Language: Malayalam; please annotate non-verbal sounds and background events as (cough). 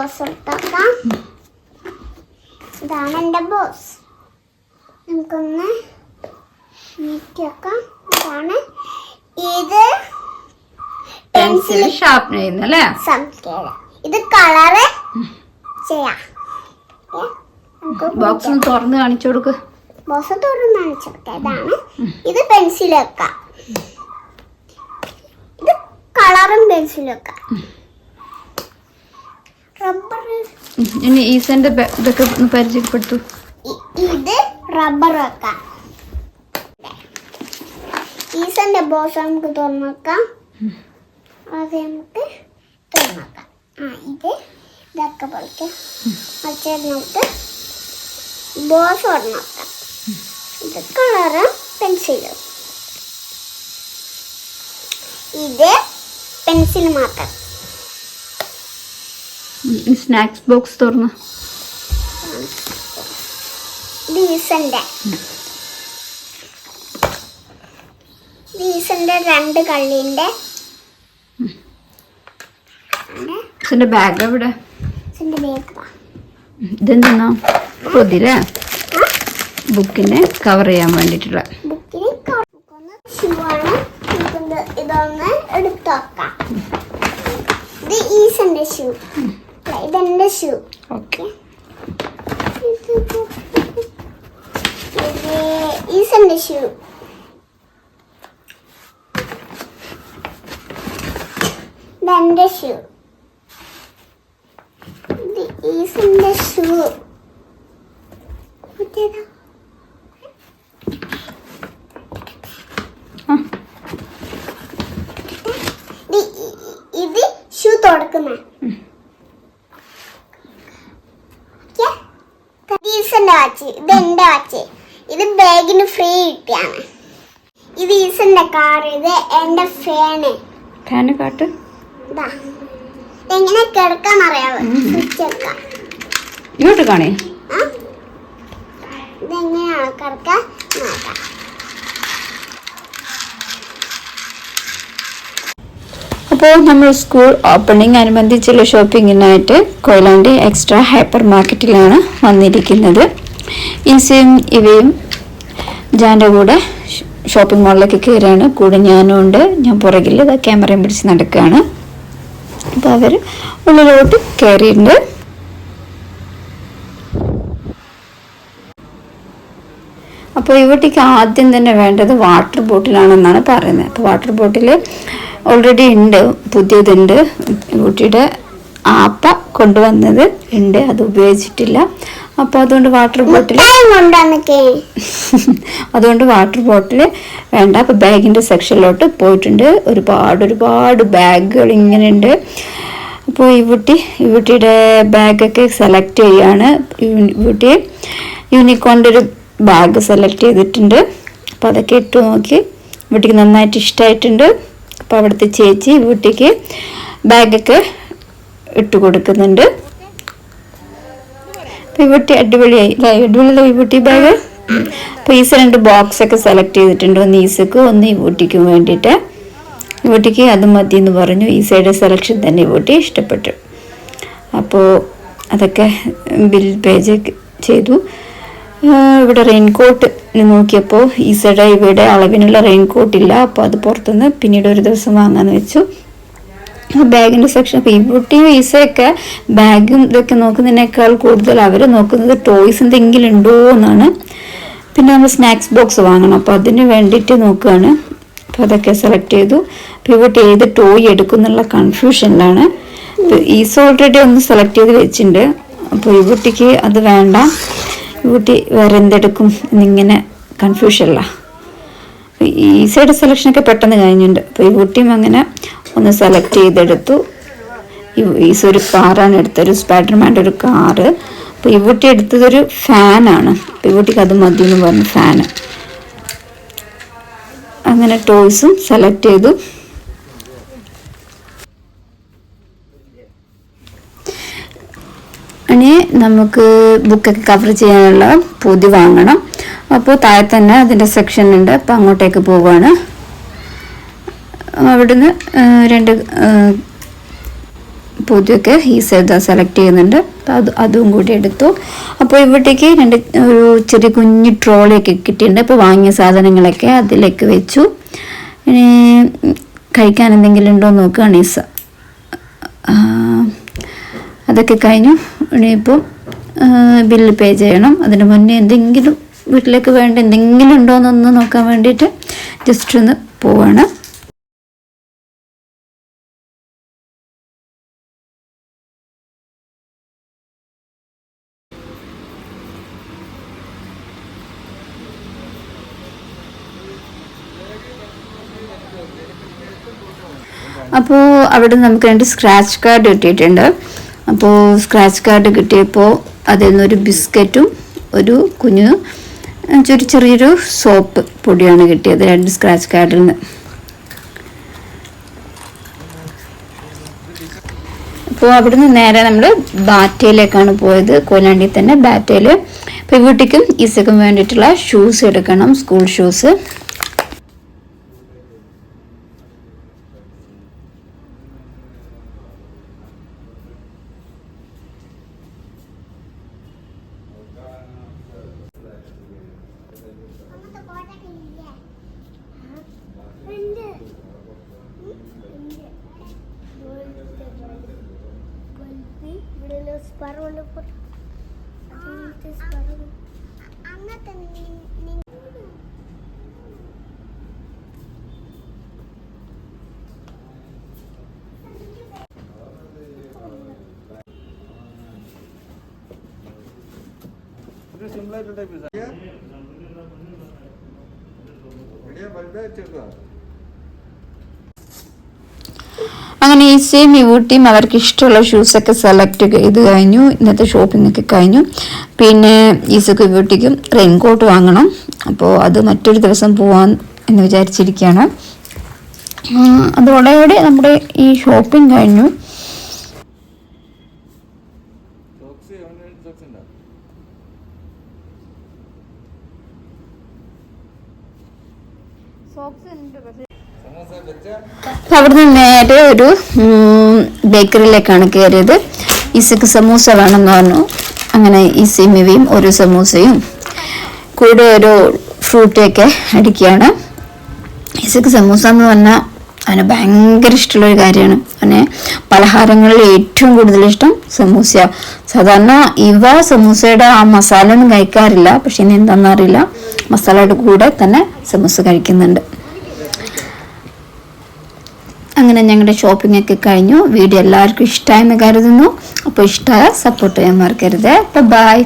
ബോസ് എടുത്തോക്കാം ഇതാണ് എന്റെ ബോസ് നമുക്കൊന്ന് നീക്കിയാക്കാം ഇതാണ് ഇത് പെൻസിൽ ഷാർപ്പ് ചെയ്യുന്നു അല്ലേ? ഇത് കളറ് ചെയ്യാം. ബോക്സ് ഒന്ന് തുറന്ന് കാണിച്ചു കൊടുക്ക്. ബോസ് തുറന്ന് കാണിച്ചു കാണിച്ചെടുക്കാം ഇതാണ്. ഇത് പെൻസിൽ വെക്കാം. ഇത് കളറും പെൻസിലും വെക്കാം. റബ്ബർ. ഇനി ഈസന്റെ ഇതൊക്കെ ഒന്ന് പരിചയപ്പെടുത്തു. ഇത് റബ്ബർ വെക്കാം. ഈസന്റെ ബോസ് നമുക്ക് തുറന്നേക്കാം. അത് നമുക്ക് തുറന്നേക്കാം. ആ ഇത് ഇതൊക്കെ പൊളിക്കാം മറ്റേ നമുക്ക് ബോസ് തുറന്നേക്കാം. ഇത് കളറ് പെൻസിലും ഇത് പെൻസിൽ മാത്രം. സ്നാക്സ് ബോക്സ് തുറന്ന്. രണ്ട് കള്ളിന്റെ. ബാഗ് എവിടെ? ഉം. ഇതെന്തെന്നാ? ബുക്കിനെ കവർ ചെയ്യാൻ നമുക്കിത് ഇതൊന്ന് എടുത്തു വെക്കാം. ഇത് ഈസന്റെ ഷൂ ഇതെന്റെ ഷൂ. ഓക്കെ. ഇത് ഈസന്റെ ഷൂ. ഇതെന്റെ ഷൂ. ഇത് ഈസന്റെ ഷൂ. മറ്റേതാ? ഇത് ഇ- ഇത് ഷൂ തുടക്കുന്ന ഈസന്റെ വാച്ച് ഇത് എന്റെ വാച്ച്. ഇത് ബാഗിന് ഫ്രീ കിട്ടിയാണ്. ഇത് ഈസന്റെ കാർ ഇത് എന്റെ ഫാന് ഫാന് കാട്ട് ഇതാ. എങ്ങനെ കിടക്കാൻ അറിയാവോ? സ്വിച്ച് എടുക്കാം. ഇങ്ങോട്ട് കാണേ? ഇതെങ്ങനെയാണ് കിടക്കാൻ നോക്കാം. അപ്പോൾ നമ്മൾ സ്കൂൾ ഓപ്പണിംഗ് അനുബന്ധിച്ചുള്ള ഷോപ്പിങ്ങിനായിട്ട് കൊയിലാണ്ടി എക്സ്ട്രാ ഹൈപ്പർ മാർക്കറ്റിലാണ് വന്നിരിക്കുന്നത്. ഈസിയും ഇവയും ജാന്റെ കൂടെ ഷോപ്പിംഗ് മാളിലേക്ക് കയറുകയാണ് കൂടെ ഞാനും ഉണ്ട്. ഞാൻ പുറകിൽ ഇതാ ക്യാമറയും പിടിച്ച് നടക്കുകയാണ്. അപ്പോൾ അവർ ഉള്ളിലോട്ട് കയറിയിട്ടുണ്ട്. അപ്പോൾ ഇവട്ടിക്ക് ആദ്യം തന്നെ വേണ്ടത് വാട്ടർ ബോട്ടിലാണെന്നാണ് പറയുന്നത്. അപ്പോൾ വാട്ടർ ബോട്ടിൽ ഓൾറെഡി ഉണ്ട്. പുതിയതുണ്ട്. കുട്ടിയുടെ ആപ്പ കൊണ്ടുവന്നത് ഉണ്ട്. അത് ഉപയോഗിച്ചിട്ടില്ല. അപ്പോൾ അതുകൊണ്ട് വാട്ടർ ബോട്ടിൽ (laughs) അതുകൊണ്ട് വാട്ടർ ബോട്ടിൽ വേണ്ട. അപ്പോൾ ബാഗിന്റെ സെക്ഷനിലോട്ട് പോയിട്ടുണ്ട്. ഒരുപാട് ഒരുപാട് ബാഗുകൾ ഇങ്ങനെ ഉണ്ട്. അപ്പോൾ ഈ ഇവിട്ടിയുടെ ബാഗൊക്കെ സെലക്ട് ചെയ്യാണ്. ഇവിട്ടി യൂണിക്കോണിന്റെ ഒരു ബാഗ് സെലക്ട് ചെയ്തിട്ടുണ്ട്. അപ്പോൾ അതൊക്കെ ഇട്ട് നോക്കി. ഇവിട്ടിക്ക് നന്നായിട്ട് ഇഷ്ടമായിട്ടുണ്ട് അപ്പോൾ അവിടുത്തെ ചേച്ചി ഇവിട്ടിക്ക് ബാഗൊക്കെ ഇട്ട് കൊടുക്കുന്നുണ്ട്. കുട്ടി അടിപൊളിയായി. ഈ കുട്ടി ബാഗ് അപ്പോൾ ഈസ് രണ്ട് ബോക്സ് ഒക്കെ സെലക്ട് ചെയ്തിട്ടുണ്ട്. ഒന്ന് ഈസക്കും ഒന്ന് ഈ കുട്ടിക്കും വേണ്ടിയിട്ട്. ഈ കുട്ടിക്ക് അത് മതി എന്ന് പറഞ്ഞു. ഈ സെലക്ഷൻ തന്നെ ഇവൂട്ടി ഇഷ്ടപ്പെട്ടു. അപ്പോൾ അതൊക്കെ ബിൽ പേജ് ചെയ്തു. ഇവിടെ റെയിൻകോട്ട് നോക്കിയപ്പോൾ ഈ സൈഡ് ഇവിടെ അളവിനുള്ള റെയിൻകോട്ട് ഇല്ല. അപ്പോൾ അത് പുറത്തുനിന്ന് പിന്നീട് ഒരു ദിവസം വാങ്ങാമെന്ന് വെച്ചു. ബാഗിന്റെ സെക്ഷൻ അപ്പോൾ ഇവിടെയും ഈസയൊക്കെ ബാഗും ഇതൊക്കെ നോക്കുന്നതിനേക്കാൾ കൂടുതൽ അവർ നോക്കുന്നത് ടോയ്സ് എന്തെങ്കിലും ഉണ്ടോ എന്നാണ്. പിന്നെ നമ്മൾ സ്നാക്സ് ബോക്സ് വാങ്ങണം. അപ്പോൾ അതിന് വേണ്ടിയിട്ട് നോക്കുകയാണ് അപ്പോൾ അതൊക്കെ സെലക്ട് ചെയ്തു. അപ്പോൾ ഇവിടെ ഏത് ടോയ് എടുക്കും എന്നുള്ള കൺഫ്യൂഷനിലാണ് ഈസ ഓൾറെഡി ഒന്ന് സെലക്ട് ചെയ്ത് വെച്ചിട്ടുണ്ട്. അപ്പോൾ ഈ കുട്ടിക്ക് അത് വേണ്ട. ഈ കുട്ടി വേറെ എന്തെടുക്കും എന്നിങ്ങനെ കൺഫ്യൂഷനിലാണ് ഈ സൈഡ് സെലക്ഷനൊക്കെ പെട്ടെന്ന് കഴിഞ്ഞിട്ടുണ്ട്. അപ്പോൾ ഈ കുട്ടിയും അങ്ങനെ ഒന്ന് സെലക്ട് ചെയ്തെടുത്തു. ഈ- ഈ ഒരു കാറാണ് എടുത്തത്. ഒരു സ്പൈഡർമാന്റെ ഒരു കാറ് അപ്പോൾ ഇവിട്ടി എടുത്തതൊരു ഫാനാണ് കുട്ടിക്ക് അത് മതി എന്ന് പറഞ്ഞു ഫാന് അങ്ങനെ ടോയ്സും സെലക്ട് ചെയ്തു. ഇനി നമുക്ക് ബുക്കൊക്കെ കവർ ചെയ്യാനുള്ള പൊതി വാങ്ങണം. അപ്പോൾ താഴെ തന്നെ അതിന്റെ സെക്ഷൻ ഉണ്ട്. അപ്പോൾ അങ്ങോട്ടേക്ക് പോവുകയാണ് അവിടുന്ന് രണ്ട് പൊതുവൊക്കെ ഈ സൈഡ് സെലക്ട് ചെയ്യുന്നുണ്ട്. അത് അതും കൂടി എടുത്തു. അപ്പോൾ ഇവിടേക്ക് രണ്ട് ഒരു ചെറിയ കുഞ്ഞു ട്രോളിയൊക്കെ കിട്ടിയിട്ടുണ്ട്. അപ്പോൾ വാങ്ങിയ സാധനങ്ങളൊക്കെ അതിലേക്ക് വെച്ചു. ഇനി കഴിക്കാൻ എന്തെങ്കിലും ഉണ്ടോ എന്ന് നോക്കുക അണീസ ആ, അതൊക്കെ കഴിഞ്ഞു. ഇനിയിപ്പോൾ ബില്ല് പേ ചെയ്യണം. അതിന് മുന്നേ എന്തെങ്കിലും വീട്ടിലേക്ക് വേണ്ട എന്തെങ്കിലും ഉണ്ടോ എന്നൊന്ന് നോക്കാൻ വേണ്ടിയിട്ട് ജസ്റ്റ് ഒന്ന് പോവാണ്. അപ്പോൾ അവിടെ നമുക്ക് രണ്ട് സ്ക്രാച്ച് കാർഡ് കിട്ടിയിട്ടുണ്ട്. അപ്പോൾ സ്ക്രാച്ച് കാർഡ് കിട്ടിയപ്പോൾ അതിൽ നിന്നൊരു ബിസ്ക്കറ്റും ഒരു കുഞ്ഞു ഒരു ചെറിയൊരു സോപ്പ് പൊടിയാണ് കിട്ടിയത് രണ്ട് സ്ക്രാച്ച് കാർഡിൽ നിന്ന് അപ്പോൾ നിന്ന് നേരെ നമ്മൾ ബാറ്റയിലേക്കാണ് പോയത്. കൊയിലാണ്ടി തന്നെ ബാറ്റയിൽ അപ്പോൾ വീട്ടിക്കും ഈസക്കും വേണ്ടിയിട്ടുള്ള ഷൂസ് എടുക്കണം സ്കൂൾ ഷൂസ് അങ്ങനത്തെ കോട്ടൊക്കെ ഇല്ലേ ഉണ്ട് അങ്ങനത്തെ ഇത് സിമ്പിൾ ആയിട്ടുള്ള ടൈപ്പ് എടിയാ ബൾബ് വെച്ചേക്കുക അങ്ങനെ ഈ സെയിം യൂട്ടിയും അവർക്ക് ഇഷ്ടമുള്ള ഷൂസൊക്കെ സെലക്ട് ചെയ്ത് കഴിഞ്ഞു. ഇന്നത്തെ ഷോപ്പിംഗ് ഒക്കെ കഴിഞ്ഞു. പിന്നെ ഈസക്ക് ബ്യൂട്ടിക്കും റെയിൻകോട്ട് വാങ്ങണം. അപ്പോൾ അത് മറ്റൊരു ദിവസം പോവാൻ എന്ന് വിചാരിച്ചിരിക്കുകയാണ് അതോടെയോടെ നമ്മുടെ ഈ ഷോപ്പിംഗ് കഴിഞ്ഞു. സോക്സ് ഉണ്ട് പക്ഷേ അവിടുന്ന് നേരെ ഒരു ബേക്കറിയിലേക്കാണ് കയറിയത് ഈസക്ക് സമൂസ വേണമെന്ന് പറഞ്ഞു. അങ്ങനെ ഈസി മിവിയും ഒരു സമൂസയും കൂടെ ഒരു ഫ്രൂട്ടിയൊക്കെ അടിക്കുകയാണ്. ഈസക്ക് സമൂസ എന്ന് പറഞ്ഞാൽ അവന് ഭയങ്കര ഇഷ്ടമുള്ളൊരു കാര്യമാണ്. അവന് പലഹാരങ്ങളിൽ ഏറ്റവും കൂടുതൽ ഇഷ്ടം സമൂസ. സാധാരണ ഇവ സമൂസയുടെ ആ മസാല ഒന്നും കഴിക്കാറില്ല. പക്ഷെ ഇനി എന്താണെന്നറിയില്ല മസാലയുടെ കൂടെ തന്നെ സമൂസ കഴിക്കുന്നുണ്ട്. അങ്ങനെ ഞങ്ങളുടെ ഷോപ്പിംഗ് ഒക്കെ കഴിഞ്ഞു. വീഡിയോ എല്ലാവർക്കും ഇഷ്ടമായെന്ന് കരുതുന്നു. അപ്പോൾ ഇഷ്ടമായ സപ്പോർട്ട് ചെയ്യാൻ മറക്കരുത്. ബൈ